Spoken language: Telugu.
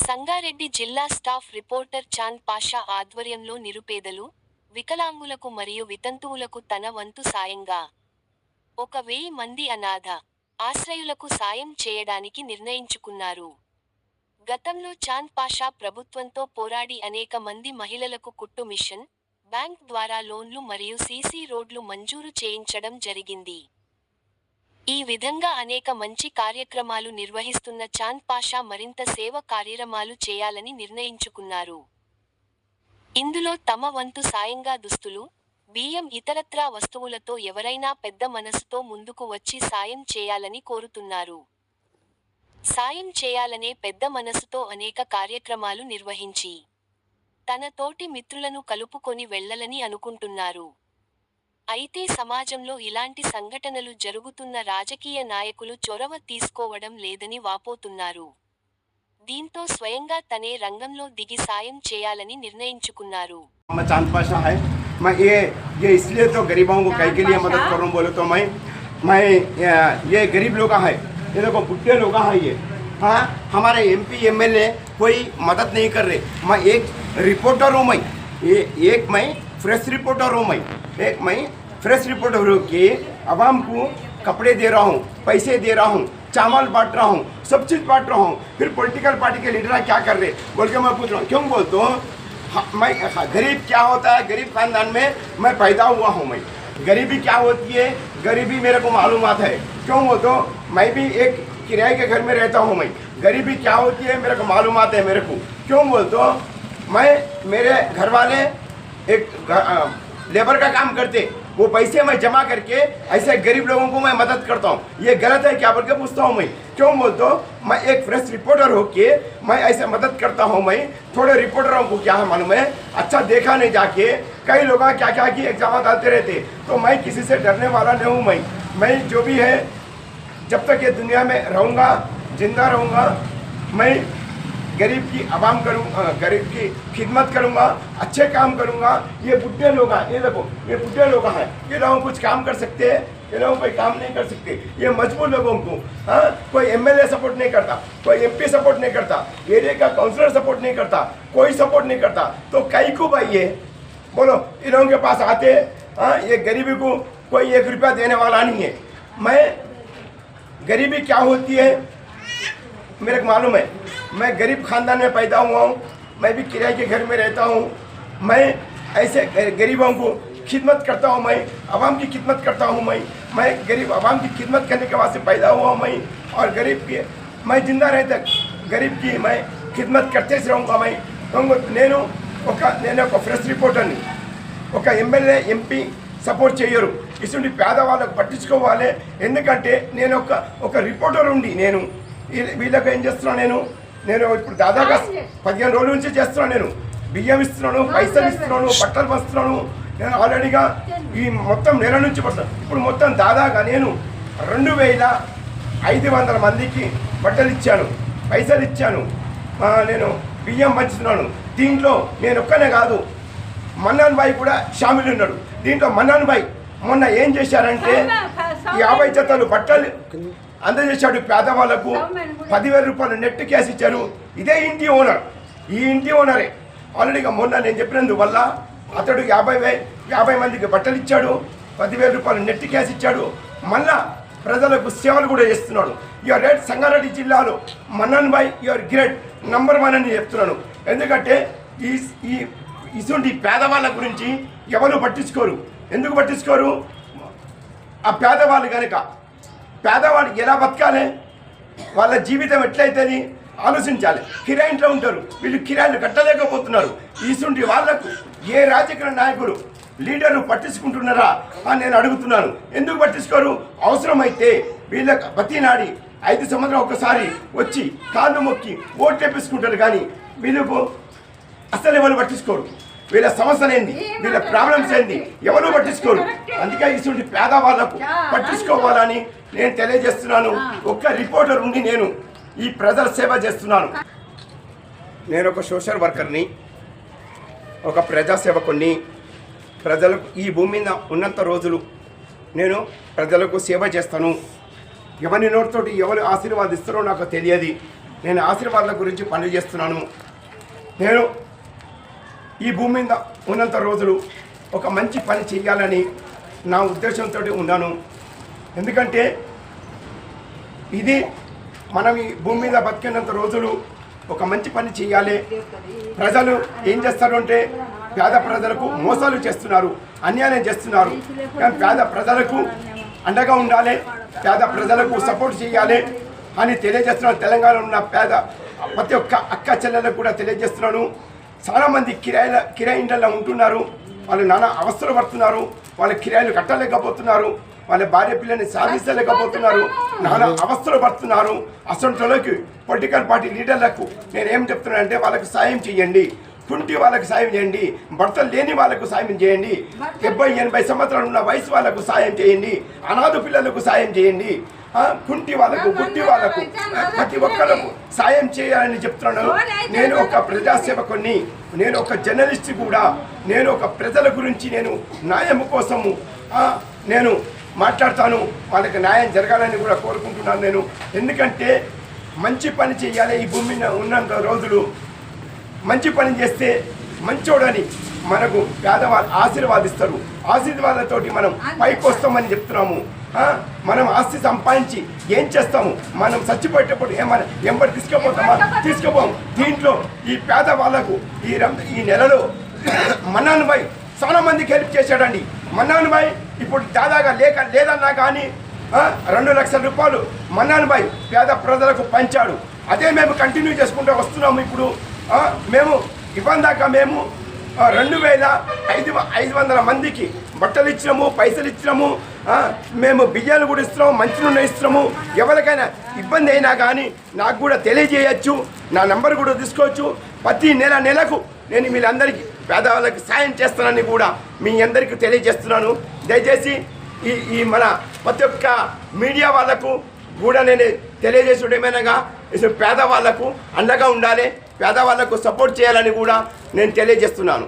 సంగారెడ్డి జిల్లా స్టాఫ్ రిపోర్టర్ చాంద్ పాషా ఆధ్వర్యంలో నిరుపేదలు వికలాంగులకు మరియు వితంతువులకు తన వంతు సాయంగా ఒక వెయ్యి మంది అనాథ ఆశ్రయులకు సాయం చేయడానికి నిర్ణయించుకున్నారు. గతంలో చాంద్ పాషా ప్రభుత్వంతో పోరాడి అనేక మంది మహిళలకు కుట్టు మిషన్ బ్యాంక్ ద్వారా లోన్లు మరియు సీసీ రోడ్లు మంజూరు చేయించడం జరిగింది. ఈ విధంగా అనేక మంచి కార్యక్రమాలు నిర్వహిస్తున్న చాంద్ పాషా మరింత సేవ కార్యక్రమాలు చేయాలని నిర్ణయించుకున్నారు. ఇందులో తమ వంతు సాయంగా దుస్తులు బియ్యం ఇతరత్రా వస్తువులతో ఎవరైనా పెద్ద మనసుతో ముందుకు వచ్చి సాయం చేయాలని కోరుతున్నారు. సాయం చేయాలనే పెద్ద మనసుతో అనేక కార్యక్రమాలు నిర్వహించి తన తోటి మిత్రులను కలుపుకొని వెళ్ళలని అనుకుంటున్నారు. అయితే సమాజంలో ఇలాంటి సంఘటనలు జరుగుతున్న రాజకీయ నాయకులు చొరవ తీసుకోవడం లేదని వాపోతున్నారు దీంతో స్వయంగా తనే రంగంలో దిగి సాయం చేయాలని నిర్ణయించుకున్నారు मैं चांद पाशा है मैं ये ये इसलिए तो गरीबों को कई के लिए मदद कर रहा हूँ बोले तो मैं मैं ये ये गरीब लोग है ये देखो बुढ़े लोग हैं ये हाँ हमारे एमपी एमएलए कोई मदद नहीं कर रहे मैं एक रिपोर्टर हूँ मैं ये एक मैं फ्रेश रिपोर्टर हूँ मैं एक मैं फ्रेश रिपोर्टर हूँ कि आवाम को कपड़े दे रहा हूँ पैसे दे रहा हूँ चावल बांट रहा हूँ सब चीज़ बांट रहा हूँ। फिर पॉलिटिकल पार्टी के लीडर क्या कर रहे? बोल के मैं पूछ रहा हूँ क्यों बोलता हूँ हाँ, मैं गरीब क्या होता है? गरीब खानदान में मैं पैदा हुआ हूँ मैं। गरीबी क्या होती है? गरीबी मेरे को मालूम है। क्यों हो तो? मैं भी एक किराए के घर में रहता हूँ मैं। गरीबी क्या होती है? मेरे को मालूम है मेरे को। क्यों बोल तो? मैं मेरे घर वाले एक लेबर का काम करते, वो पैसे मैं जमा करके ऐसे गरीब लोगों को मैं मदद करता हूँ। ये गलत है क्या बोल के पूछता हूँ मैं। क्यों बोल तो मैं एक फ्रेश रिपोर्टर हो के मैं ऐसे मदद करता हूँ मैं। थोड़े रिपोर्टरों को क्या है मालूम है? अच्छा देखा नहीं जाके। कई लोग क्या क्या की एग्ज़ाम डालते रहते। तो मैं किसी से डरने वाला नहीं हूँ मैं। मैं जो भी है, जब तक ये दुनिया में रहूँगा, ज़िंदा रहूँगा, मैं गरीब की आवाम करूँ गरीब की खिदमत करूँगा, अच्छे काम करूँगा, ये बुढ़े लोग हैं, ये देखो, ये बुढ़े लोग हैं, ये लोग कुछ काम कर सकते हैं, ये लोग कोई काम नहीं कर सकते, ये मजबूर लोगों को हाँ कोई एमएलए सपोर्ट नहीं करता, कोई एमपी सपोर्ट नहीं करता एरिया का काउंसलर सपोर्ट नहीं करता, कोई सपोर्ट नहीं करता तो कई को भाई ये, बोलो, इन लोगों के पास आते हाँ ये गरीबी को कोई एक रुपया देने वाला नहीं है। मैं, गरीबी क्या होती है, मेरे को मालूम है मैं गरीब खानदान में पैदा हुआ हूँ मैं भी किराए के घर में रहता हूँ मैं ऐसे ग- गरीबों को खिदमत करता हूँ मैं आवाम की खिदमत करता हूँ मैं मैं गरीब आवाम की खिदमत करने के वास्ते पैदा हुआ हूँ मैं और गरीब की मैं जिंदा रहे तक गरीब की मैं खिदमत करते रहूँगा मैं तो నేను ఒక నేను ఒక ఫ్రెష్ రిపోర్టర్ని ఒక ఎమ్మెల్యే ఎంపీ సపోర్ట్ చేయరు ఇటువంటి పేదవాళ్ళకు పట్టించుకోవాలి ఎందుకంటే నేను ఒక ఒక రిపోర్టర్ ఉండి నేను వీళ్ళ- వీళ్ళకి ఏం చేస్తున్నాను నేను నేను ఇప్పుడు దాదాపు పదిహేను రోజుల నుంచి చేస్తున్నాను నేను. బియ్యం ఇస్తున్నాను పైసలు ఇస్తున్నాను బట్టలు పంచుతున్నాను. నేను ఆల్రెడీగా ఈ మొత్తం నెల నుంచి పడుతున్నాను ఇప్పుడు మొత్తం దాదాగా నేను రెండు వేల ఐదు వందల మందికి బట్టలు ఇచ్చాను పైసలు ఇచ్చాను. ఆ, నేను బియ్యం పంచుతున్నాను. దీంట్లో నేను ఒక్కనే కాదు మన్నాన్ బాయ్ కూడా షామిల్ ఉన్నాడు. దీంట్లో మన్నాన్ బాయ్ మొన్న ఏం చేశారంటే యాభై జతలు బట్టలు అందజేశాడు పేదవాళ్ళకు పదివేల రూపాయలు నెట్ క్యాష్ ఇచ్చారు. ఇదే ఇంటి ఓనర్. ఈ ఇంటి ఓనరే. ఆల్రెడీగా మొన్న నేను చెప్పినందువల్ల అతడు యాభై వే యాభై మందికి బట్టలు ఇచ్చాడు. పదివేల రూపాయలు నెట్ క్యాష్ ఇచ్చాడు. మళ్ళా ప్రజలకు సేవలు కూడా చేస్తున్నాడు. యువర్ రేట్ సంగారెడ్డి జిల్లాలో Mannan boy your great number one అని చెప్తున్నాను. ఎందుకంటే ఈ ఈ ఇటువంటి పేదవాళ్ళ గురించి ఎవరు పట్టించుకోరు. ఎందుకు పట్టించుకోరు? ఆ పేదవాళ్ళు కనుక పేదవాడికి ఎలా బతకాలి? వాళ్ళ జీవితం ఎట్లయితుంది? ఆలోచించాలి. కిరాయింట్లో ఉంటారు. వీళ్ళు కిరాయిలు కట్టలేకపోతున్నారు. ఇసుంటి వాళ్ళకు ఏ రాజకీయ నాయకుడు లీడర్లు పట్టించుకుంటున్నారా అని నేను అడుగుతున్నాను. ఎందుకు పట్టించుకోరు? అవసరమైతే వీళ్ళకి బతినాడి ఐదు సంవత్సరం ఒకసారి వచ్చి కాళ్ళు మొక్కి ఓట్లు తెప్పించుకుంటారు కానీ వీళ్ళకు అసలు ఎవరు పట్టించుకోరు. వీళ్ళ సమస్యలు ఏంది? వీళ్ళ ప్రాబ్లమ్స్ ఏంది? ఎవరు పట్టించుకోరు? అందుకే ఇటువంటి పేదవాళ్ళకు పట్టించుకోవాలని నేను తెలియజేస్తున్నాను. ఒక్క రిపోర్టర్ ఉండి నేను ఈ ప్రజల సేవ చేస్తున్నాను. నేను ఒక సోషల్ వర్కర్ని ఒక ప్రజాసేవకుని ప్రజలకు ఈ భూమి మీద ఉన్నంత రోజులు నేను ప్రజలకు సేవ చేస్తాను. ఎవరి నోటితోటి ఎవరు ఆశీర్వాదిస్తారో నాకు తెలియదు. నేను ఆశీర్వాదాల గురించి పనులు చేస్తున్నాను. నేను ఈ భూమి మీద ఉన్నంత రోజులు ఒక మంచి పని చేయాలని నా ఉద్దేశంతో ఉన్నాను. ఎందుకంటే ఇది మనం ఈ భూమి మీద బతికినంత రోజులు ఒక మంచి పని చేయాలి. ప్రజలు ఏం చేస్తారు అంటే పేద ప్రజలకు మోసాలు చేస్తున్నారు అన్యాయం చేస్తున్నారు. కానీ పేద ప్రజలకు అండగా ఉండాలి పేద ప్రజలకు సపోర్ట్ చేయాలి అని తెలియజేస్తున్నాను. తెలంగాణలో ఉన్న పేద ప్రతి ఒక్క అక్క చెల్లెలకు కూడా తెలియజేస్తున్నాను. చాలామంది కిరాయిల కిరాయి ఇండ్లలో ఉంటున్నారు. వాళ్ళు నానా అవస్థలు పడుతున్నారు. వాళ్ళ కిరాయిలు కట్టలేకపోతున్నారు. వాళ్ళ భార్య పిల్లని సాధించలేకపోతున్నారు. నానా అవస్థలు పడుతున్నారు. అసంటోళ్ళకి పొలిటికల్ పార్టీ లీడర్లకు నేను ఏం చెప్తున్నానంటే వాళ్ళకి సాయం చేయండి. కుంటి వాళ్ళకి సాయం చేయండి. భర్తలు లేని వాళ్ళకు సాయం చేయండి. డెబ్బై ఎనభై సంవత్సరాలు ఉన్న వయసు వాళ్ళకు సాయం చేయండి. అనాథ పిల్లలకు సాయం చేయండి. కుంటి వాళ్ళకు గుడ్డి వాళ్ళకు ప్రతి ఒక్కరికి సాయం చేయాలని చెప్తున్నాను నేను ఒక ప్రజాసేవకుని నేను ఒక జర్నలిస్ట్ కూడా నేను ఒక ప్రజల గురించి నేను న్యాయం కోసము నేను మాట్లాడతాను. వాళ్ళకి న్యాయం జరగాలని కూడా కోరుకుంటున్నాను నేను. ఎందుకంటే మంచి పని చేయాలి ఈ భూమి ఉన్నంత రోజులు. మంచి పని చేస్తే మంచోడని మనకు పేదవాళ్ళు ఆశీర్వాదిస్తారు. ఆశీర్వాదాలతోటి మనం పైకి వస్తామని చెప్తున్నాము మనం ఆస్తి సంపాదించి ఏం చేస్తాము? మనం చచ్చిపోయేటప్పుడు ఏమైనా ఎంబడి తీసుకుపోతామా? తీసుకుపోం. దీంట్లో ఈ పేదవాళ్ళకు ఈ ఈ నెలలో మన్నాను భాయ్ చాలా మందికి హెల్ప్ చేశాడండి. మన్నాను భాయ్ ఇప్పుడు దాదాగా లేక లేదన్నా కానీ రెండు లక్షల రూపాయలు మన్నాను భాయ్ పేద ప్రజలకు పంచాడు. అదే మేము కంటిన్యూ చేసుకుంటూ వస్తున్నాము ఇప్పుడు. మేము ఇవ్వందాక మేము రెండు వేల ఐదు వ- ఐదు వందల మందికి బట్టలు ఇచ్చినాము పైసలు ఇచ్చినాము మేము బియ్యాలు కూడా ఇస్తున్నాము మంచినూనె ఇస్తున్నాము. ఎవరికైనా ఇబ్బంది అయినా కానీ నాకు కూడా తెలియజేయచ్చు నా నంబర్ కూడా తీసుకోవచ్చు. ప్రతి నెల నెలకు నేను వీళ్ళందరికీ పేదవాళ్ళకి సాయం చేస్తానని కూడా మీ అందరికీ తెలియజేస్తున్నాను. దయచేసి ఈ ఈ మన ప్రతి ఒక్క మీడియా వాళ్ళకు కూడా నేను తెలియజేసుడు పేదవాళ్ళకు అండగా ఉండాలి. పేదవాళ్ళకు సపోర్ట్ చేయాలని కూడా నేను తెలియజేస్తున్నాను.